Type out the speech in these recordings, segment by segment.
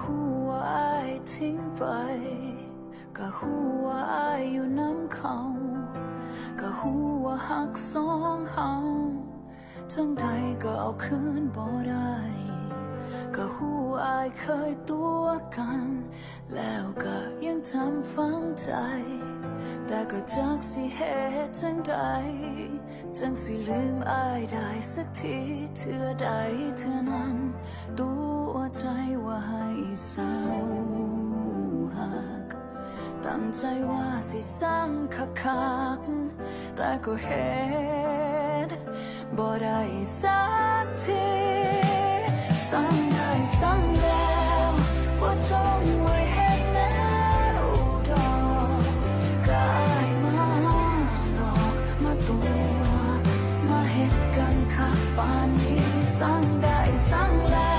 หูว่าอายทิ้งไปก็หัวไอายอยู่น้ำเขาก็หัวหักสองเฮาจังใดก็เอาคืนบ่ได้ อายเคยตัวกัน แล้วก็ยังจำฝังใจ แต่ก็จักสิเหตุจังใด จังสิลืมอายได้สักทีเทื่อใดเทื่อนั้น ตัวใจว่าให้เศร้าหัก ตั้งใจว่าสิสร้างคักคักแต่ก็เห็นบ่ได้สักที สั่งได้สั่งแล้วว่าจงไว้เห็นแนวดอกก็อายมาหลอกมาตัว มาเห็นกันคักปานนี้สั่งได้สั่งแล้ว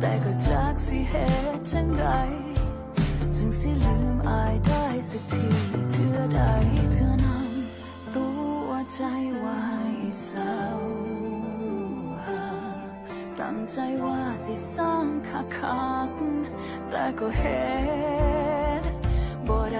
แต่ก็จากสิเหตุจังใดจึงสิลืมอายได้สักทีเทื่อใดเธอนั้นตัวใจว่าให้เศร้าหตั้งใจว่าสิสร้างคักคักแต่ก็เห็นบ่ได้